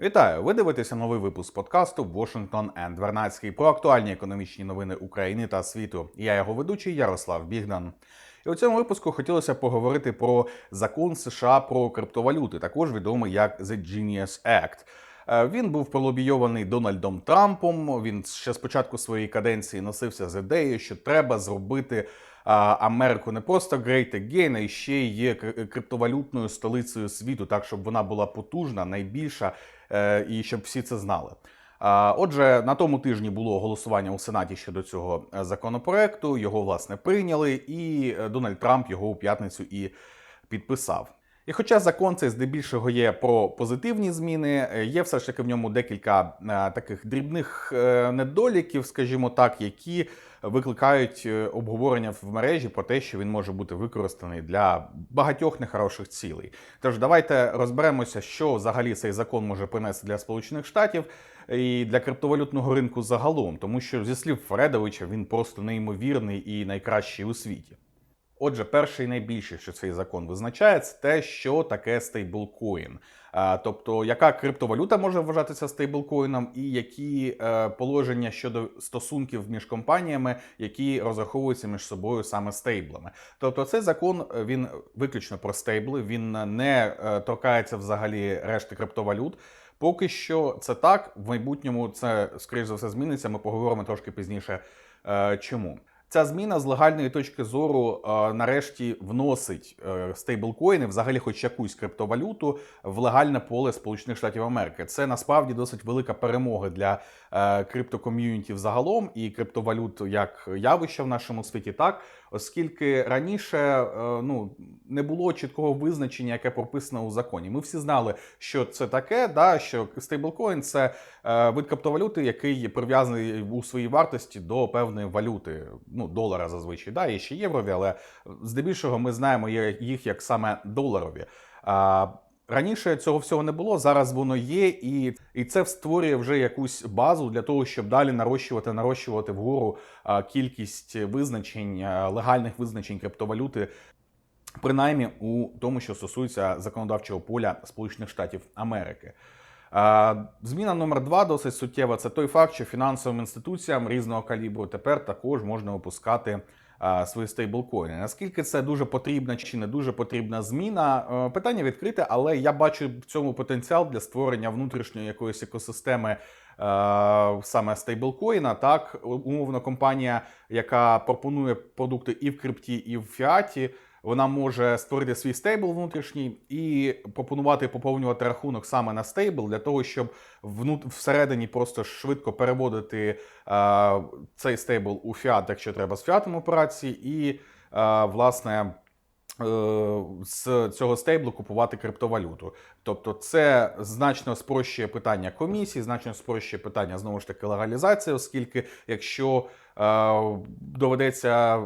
Вітаю! Ви дивитеся новий випуск подкасту Washington and Вернадський про актуальні економічні новини України та світу. Я його ведучий Ярослав Бігдан. І у цьому випуску хотілося поговорити про закон США про криптовалюти, також відомий як The Genius Act. Е, Він був пролобійований Дональдом Трампом. Він ще з початку своєї каденції носився з ідеєю, що треба зробити Америку не просто Great Again, а ще є кри- криптовалютною столицею світу, так щоб вона була потужна, найбільша, е, і щоб всі це знали. Отже, на тому тижні було голосування у Сенаті щодо цього е, законопроекту. Його власне прийняли, і е, Дональд Трамп його у п'ятницю і підписав. І хоча закон цей здебільшого є про позитивні зміни, є все ж таки в ньому декілька таких дрібних недоліків, скажімо так, які викликають е, обговорення в мережі про те, що він може бути використаний для багатьох нехороших цілей. Тож давайте розберемося, що взагалі цей закон може принести для Сполучених Штатів і для криптовалютного ринку загалом, тому що зі слів Фредовича він просто неймовірний і найкращий у світі. Отже, перше і найбільше, що цей закон визначає, це те, що таке стейблкоін. А, Тобто, яка криптовалюта може вважатися стейблкоїном, і які е, положення щодо стосунків між компаніями, які розраховуються між собою саме стейблами. Тобто, цей закон е, він виключно про стейбли, він не е, торкається взагалі решти криптовалют. Поки що це так. В майбутньому це скоріш за все зміниться. Ми поговоримо трошки пізніше. е, Чому? Ця зміна з легальної точки зору е, нарешті вносить е, стейблкоїни, взагалі, хоч якусь криптовалюту, в легальне поле Сполучених Штатів Америки. Це насправді досить велика перемога для криптоком'юніті криптоком'юнітів загалом і криптовалют як явища в нашому світі, так оскільки раніше е, ну не було чіткого визначення, яке прописано у законі. Ми всі знали, що це таке, да що стейблкоін це е, вид криптовалюти, який прив'язаний у своїй вартості до певної валюти, ну долара зазвичай, да, є ще єврові, але здебільшого ми знаємо їх як саме доларові. Раніше цього всього не було, зараз воно є, і, і це створює вже якусь базу для того, щоб далі нарощувати, нарощувати вгору кількість визначень, легальних визначень криптовалюти, принаймні у тому, що стосується законодавчого поля Сполучених Штатів Америки. Зміна номер два досить суттєва. Це той факт, що фінансовим інституціям різного калібру тепер також можна випускати свої стейблкоїни. Наскільки це дуже потрібна чи не дуже потрібна зміна? е, Питання відкрите, але я бачу в цьому потенціал для створення внутрішньої якоїсь екосистеми. е, Саме стейблкоїна, так умовно, компанія, яка пропонує продукти і в крипті, і в фіаті, вона може створити свій стейбл внутрішній і пропонувати поповнювати рахунок саме на стейбл для того, щоб всередині просто швидко переводити е, цей стейбл у фіат, якщо треба з фіатом операції, і е, власне. е, З цього стейблу купувати криптовалюту, тобто це значно спрощує питання комісії, значно спрощує питання знову ж таки легалізації, оскільки якщо доведеться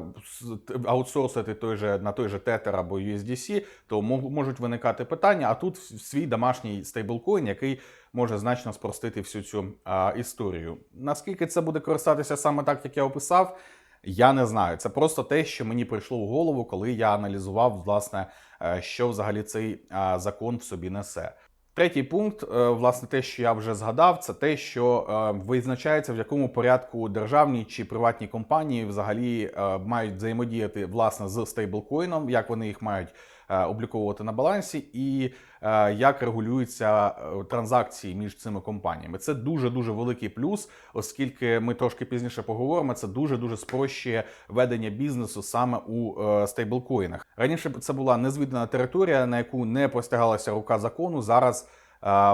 аутсорсити той же на той же Tether або USDC, то мо- можуть виникати питання. А тут свій домашній стейблкоін, який може значно спростити всю цю а, історію. Наскільки це буде користатися саме так, як я описав, я не знаю. Це просто те, що мені прийшло в голову, коли я аналізував, власне, е, що взагалі цей закон в собі несе. Третій пункт, е, власне, те, що я вже згадав, це те, що е, визначається, в якому порядку державні чи приватні компанії взагалі е, мають взаємодіяти власне з стейблкоїном, як вони їх мають обліковувати на балансі, і е, як регулюються е, транзакції між цими компаніями. Це дуже дуже великий плюс, оскільки ми трошки пізніше поговоримо. Це дуже дуже спрощує ведення бізнесу саме у е, стейблкоїнах. Раніше це була незвідана територія, на яку не простягалася рука закону. Зараз е,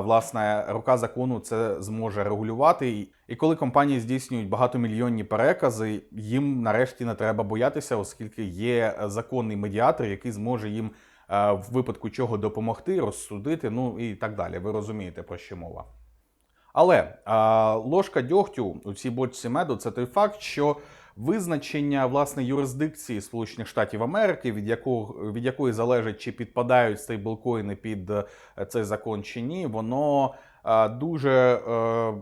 власне рука закону це зможе регулювати. І- коли компанії здійснюють багатомільйонні перекази, їм нарешті не треба боятися, оскільки є законний медіатор, який зможе їм в випадку чого допомогти, розсудити, ну і так далі. Ви розумієте про що мова. Але ложка дьогтю у цій бочці меду це той факт, що визначення власне юрисдикції Сполучених Штатів Америки, від якого від якої залежить, чи підпадають стейблкоїни під е, цей закон чи ні, воно а, дуже. е,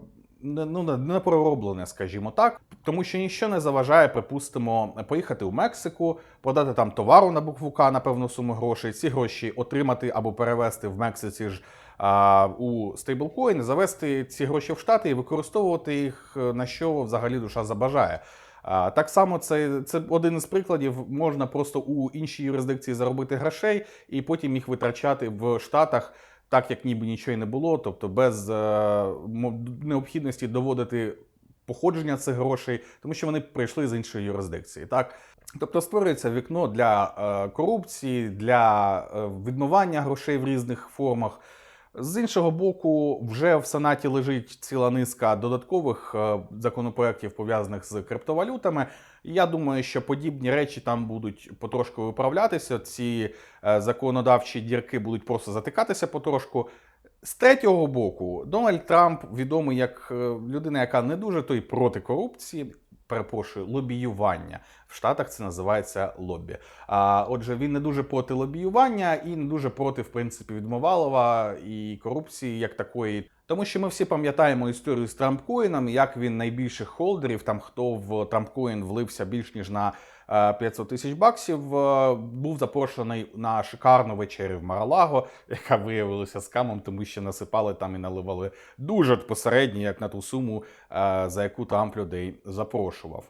ну, не- не пророблене, скажімо так, тому що ніщо не заважає, припустимо, поїхати у Мексику, продати там товару на букву К на певну суму грошей, ці гроші отримати або перевести в Мексиці ж а, у стейблкоїни, завести ці гроші в Штати і використовувати їх е, на що взагалі душа забажає. Так само це, це один із прикладів. Можна просто у іншій юрисдикції заробити грошей і потім їх витрачати в Штатах, так як ніби нічого й не було, тобто без е, необхідності доводити походження цих грошей, тому що вони прийшли з іншої юрисдикції. Так? Тобто створюється вікно для е, корупції, для е, відмивання грошей в різних формах. З іншого боку, вже в Сенаті лежить ціла низка додаткових е, законопроєктів, пов'язаних з криптовалютами. Я думаю, що подібні речі там будуть потрошку виправлятися. Ці е, законодавчі дірки будуть просто затикатися потрошку. З третього боку, Дональд Трамп відомий як е, людина, яка не дуже той проти корупції. Перепрошую, лобіювання в Штатах це називається лобі. А отже, він не дуже проти лобіювання і не дуже проти, в принципі, відмовалова і корупції як такої. Тому що ми всі пам'ятаємо історію з Трампкоїном, як він найбільших холдерів, там хто в Трампкоїн влився більш ніж на 500 тисяч баксів, е, був запрошений на шикарну вечерю в Маралаго, яка виявилася скамом, тому що насипали там і наливали дуже посередньо, як на ту суму, е, за яку Трамп людей запрошував.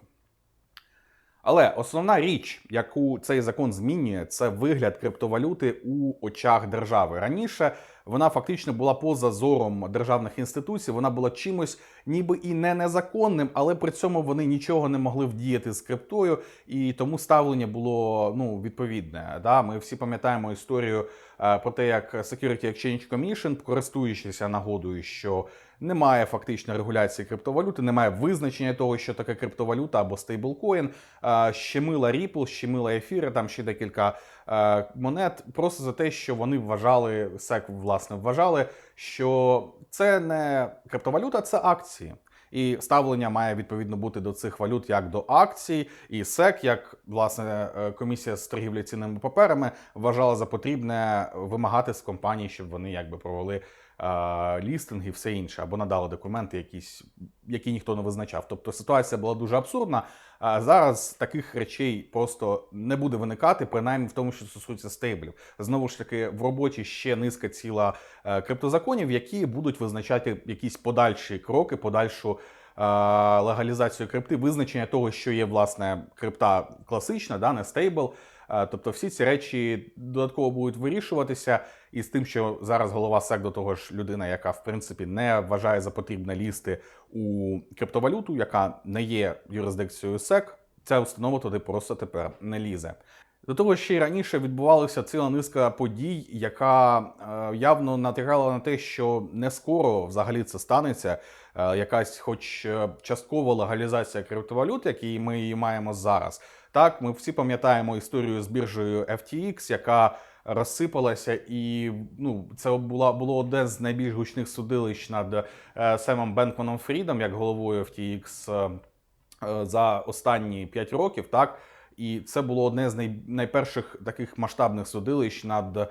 Але основна річ, яку цей закон змінює, це вигляд криптовалюти у очах держави. Раніше вона фактично була поза зором державних інституцій. Вона була чимось, ніби і не незаконним, але при цьому вони нічого не могли вдіяти з криптою, і тому ставлення було ну відповідне. Да? Ми всі пам'ятаємо історію е, про те, як Security Exchange Commission, користуючися нагодою, що немає фактично регуляції криптовалюти, немає визначення того, що таке криптовалюта або стейблкоін. Е, Щемила Ripple, щемила ефіри, там ще декілька е, монет, просто за те, що вони вважали, SEC, власне, вважали, що це не криптовалюта, це акції. І ставлення має відповідно бути до цих валют як до акцій, і СЕК, як власне е, комісія з торгівлі цінними паперами, вважала за потрібне вимагати з компаній, щоб вони якби провели лістинг і все інше, або надали документи, якісь, які ніхто не визначав. Тобто ситуація була дуже абсурдна. А зараз таких речей просто не буде виникати, принаймні в тому, що стосується стейблів. Знову ж таки, в роботі ще низка ціла е, криптозаконів, які будуть визначати якісь подальші кроки, подальшу е, легалізацію крипти, визначення того, що є власне крипта класична, да, не стейбл. Е, Тобто всі ці речі додатково будуть вирішуватися, і з тим, що зараз голова СЕК до того ж людина, яка в принципі не вважає за потрібне лізти у криптовалюту, яка не є юрисдикцією СЕК, ця установа туди просто тепер не лізе. До того ще й раніше відбувалася ціла низка подій, яка е, явно натякала на те, що не скоро взагалі це станеться. Е, якась, хоч е, часткова легалізація криптовалют, які ми її маємо зараз. Так, ми всі пам'ятаємо історію з біржею FTX, яка розсипалася, і ну, це була було одне з найбільш гучних судилищ над е, Семом Бенкманом Фрідом, як головою FTX е, за останні 5 років. Так. І це було одне з най, найперших таких масштабних судилищ над е,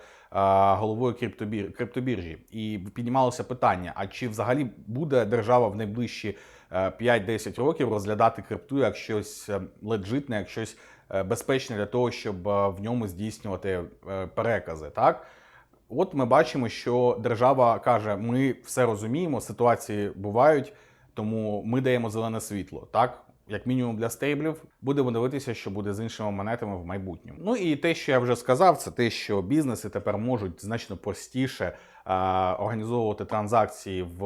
головою криптобір, криптобіржі. І піднімалося питання: а чи взагалі буде держава в найближчі е, 5-10 років розглядати крипту як щось е, леджитне, як щось е, безпечне для того, щоб е, в ньому здійснювати е, перекази? Так. От ми бачимо, що держава каже: ми все розуміємо, ситуації бувають, тому ми даємо зелене світло. Так, як мінімум для стейблів, будемо дивитися, що буде з іншими монетами в майбутньому. Ну і те, що я вже сказав, це те, що бізнеси тепер можуть значно простіше е, організовувати транзакції в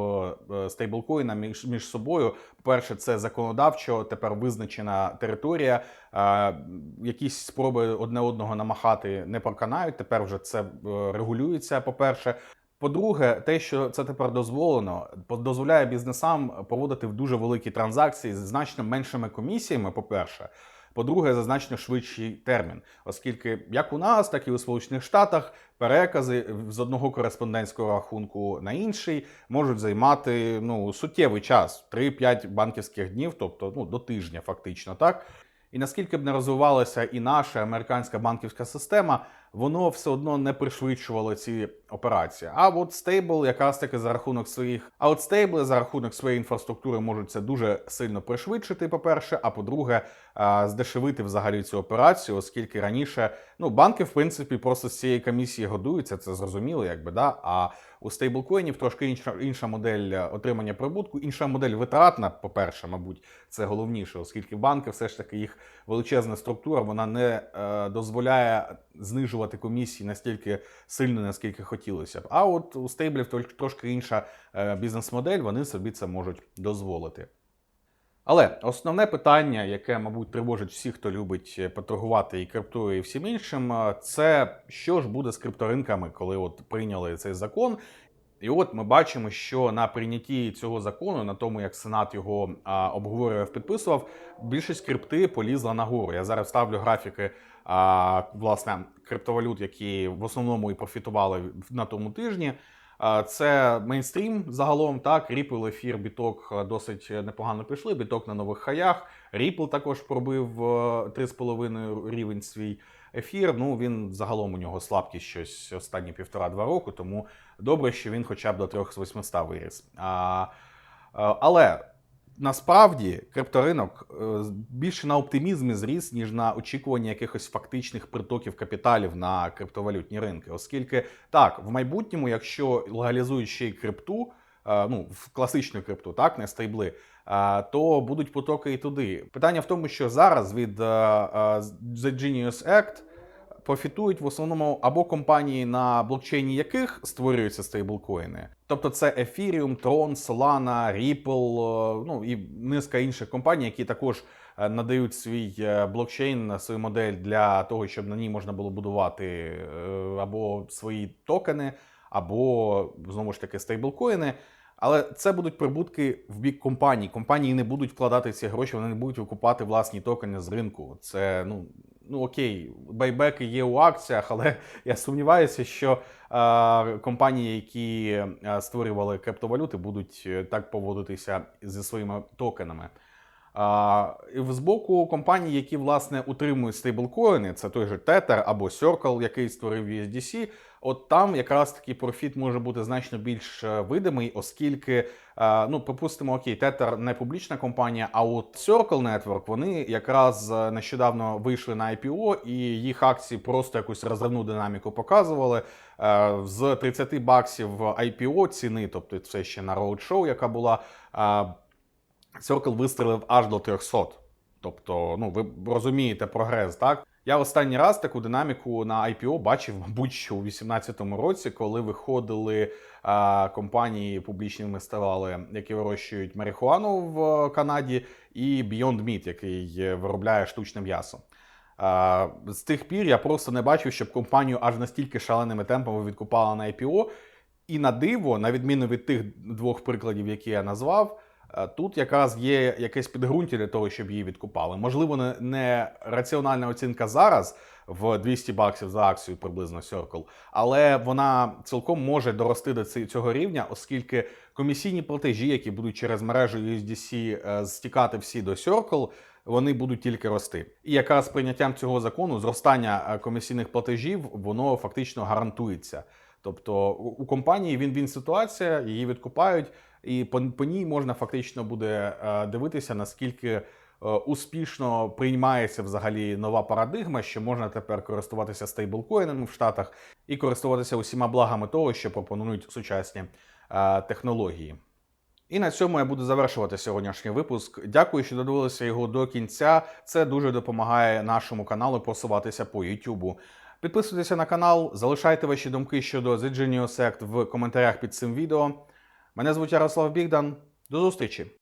е, стейблкоїна між, між собою. По-перше, це законодавчо тепер визначена територія. Е, якісь спроби одне одного намахати не проканають. Тепер вже це е, регулюється. По-перше. По-друге, те, що це тепер дозволено, по- дозволяє бізнесам проводити дуже великі транзакції з значно меншими комісіями. По-перше, по-друге, за значно швидший термін, оскільки як у нас, так і у Сполучених Штатах перекази з одного кореспондентського рахунку на інший можуть займати ну суттєвий час 3-5 банківських днів, тобто ну до тижня, фактично так. І наскільки б не розвивалася і наша американська банківська система, воно все одно не пришвидшувало ці операція. А от стейбл якраз таки за рахунок своїх, а от стейбли за рахунок своєї інфраструктури можуть це дуже сильно пришвидшити. По-перше, а по-друге, здешевити взагалі цю операцію, оскільки раніше ну банки, в принципі, просто з цієї комісії годуються, це зрозуміло, якби да. А у стейблкоїнів трошки інша інша модель е, отримання прибутку, інша модель витратна, по-перше, мабуть, це головніше, оскільки банки, все ж таки, їх величезна структура, вона не е, дозволяє знижувати комісії настільки сильно, наскільки хотілося б. А от у стейблів трошки інша е, бізнес-модель, вони собі це можуть дозволити. Але основне питання, яке, мабуть, тривожить всіх, хто любить е, поторгувати і криптою, і всім іншим, е, це що ж буде з крипторинками, коли от прийняли цей закон. І от ми бачимо, що на прийнятті цього закону, на тому як Сенат його а, обговорював, підписував, більшість крипти полізла нагору. Я зараз ставлю графіки а, власне криптовалют, які в основному і профітували на тому тижні. А, Це мейнстрім загалом. Так, Ripple, ефір, біток досить непогано пішли. Біток на нових хаях. Ripple також пробив е, 3,5 рівень свій ефір. Ну він загалом у нього слабкість щось останні півтора-два року, тому добре, що він хоча б до 3800 виріс. А, а, але насправді крипторинок е, більше на оптимізмі зріс, ніж на очікування якихось фактичних притоків капіталів на криптовалютні ринки, оскільки так, в майбутньому, якщо легалізують ще й крипту. е, Ну, в класичну крипту, так, не стейбли, е, то будуть потоки і туди. Питання в тому, що зараз від е, е, The Genius Act профітують в основному або компанії, на блокчейні яких створюються стейблкоїни. Тобто це Ethereum, Tron, Solana, Ripple, е, ну і низка інших компаній, які також е, надають свій е, блокчейн, свою модель для того, щоб на ній можна було будувати або свої токени, або знову ж таки стейблкоїни. Але це будуть прибутки в бік компаній. Компанії не будуть вкладати ці гроші, вони не будуть викупати власні токени з ринку. Це ну ну окей, байбеки є у акціях, але я сумніваюся, що е, компанії, які е, створювали криптовалюти, будуть е, так поводитися зі своїми токенами. Е, з боку компаній, які власне утримують стейблкоїни, це той же Tether або Circle, який створив USDC, От там якраз таки профіт може бути значно більш е, видимий, оскільки, е, ну припустимо, окей, Tether не публічна компанія, а от Circle Network, вони якраз е, нещодавно вийшли на IPO, і їх акції просто якусь розривну динаміку показували. З 30 баксів IPO ціни, тобто це ще на роудшоу, яка була. Circle вистрелив аж до 300. Тобто, ну ви розумієте прогрес, так? Я останній раз таку динаміку на IPO бачив, мабуть, що у 2018 році, коли виходили а, компанії, публічними ставали, які вирощують марихуану в Канаді, і Beyond Meat, який виробляє штучне м'ясо. А, з тих пір я просто не бачив, щоб компанію аж настільки шаленими темпами відкупала на IPO. І на диво, на відміну від тих двох прикладів, які я назвав. Е, Тут якраз є якесь підґрунтя для того, щоб її відкупали. Можливо, не, раціональна оцінка зараз в 200 баксів за акцію приблизно Circle, але вона цілком може дорости до цього рівня, оскільки комісійні платежі, які будуть через мережу USDC е, стікати всі до Circle, вони будуть тільки рости. І якраз з прийняттям цього закону зростання е, комісійних платежів воно фактично гарантується. Тобто у компанії він-він ситуація, її відкупають, і по, по ній можна фактично буде е, дивитися, наскільки е, успішно приймається взагалі нова парадигма, що можна тепер користуватися стейблкоїнами в Штатах і користуватися усіма благами того, що пропонують сучасні е, технології. І на цьому я буду завершувати сьогоднішній випуск. Дякую, що додивилися його до кінця. Це дуже допомагає нашому каналу просуватися по YouTube. Підписуйтеся на канал, залишайте ваші думки щодо The Genius Act в коментарях під цим відео. Мене звуть Ярослав Бігдан. До зустрічі!